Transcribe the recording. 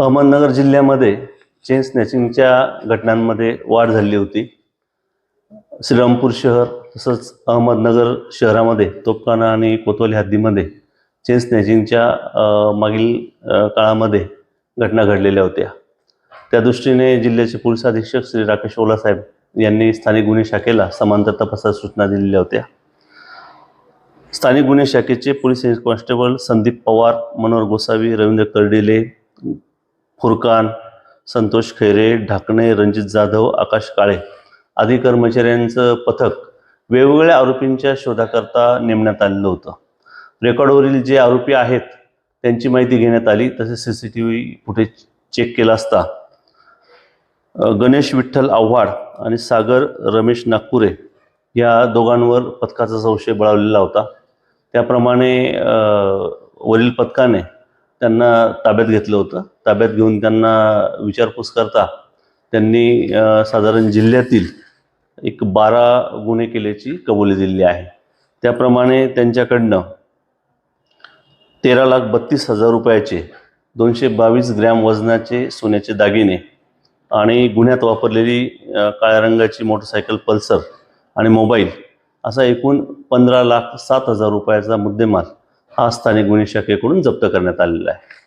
अहमदनगर जिल्ह्यामध्ये चेन स्नॅचिंगच्या घटनांमध्ये वाढ झाली होती. श्रीरामपूर शहर तसंच अहमदनगर शहरामध्ये तोपखाना आणि कोतवाली हद्दीमध्ये चेन स्नॅचिंगच्या मागील काळामध्ये घटना घडलेल्या होत्या. त्या दृष्टीने जिल्ह्याचे पोलीस अधीक्षक श्री राकेश ओलासाहेब यांनी स्थानिक गुन्हे शाखेला समांतर तपासात सूचना दिलेल्या होत्या. स्थानिक गुन्हे शाखेचे police head constable Sandeep Pawar Manohar Gosavi Ravindra Kardile Furkan Santosh Khaire Dhakane Ranjit Jadhav Akash Kale आदी कर्मचाऱ्यांचं पथक वेगवेगळ्या आरोपींच्या शोधाकरता नेमण्यात आलेलं होतं. रेकॉर्डवरील जे आरोपी आहेत त्यांची माहिती घेण्यात आली तसेच C C T V footage check केला असता. गणेश विठ्ठल आव्हाड आणि सागर रमेश नागपुरे या दोघांवर पथकाचा संशय बळावलेला होता. त्याप्रमाणे वरील पथकाने त्यांना ताब्यात घेतलं होतं. ताब्यात घेऊन त्यांना विचारपूस करता त्यांनी साधारण जिल्ह्यातील एक बारा गुन्हे केल्याची कबुली दिलेली आहे. त्याप्रमाणे त्यांच्याकडनं तेरा लाख बत्तीस हजार रुपयाचे दोनशे बावीस ग्रॅम वजनाचे सोन्याचे दागिने आणि गुन्ह्यात वापरलेली काळ्या रंगाची मोटरसायकल पल्सर आणि मोबाईल असा एकूण पंधरा लाख सात हजार रुपयाचा मुद्देमाल हा स्थानिक गुन्हे शाखेकडून जप्त करण्यात आलेला आहे.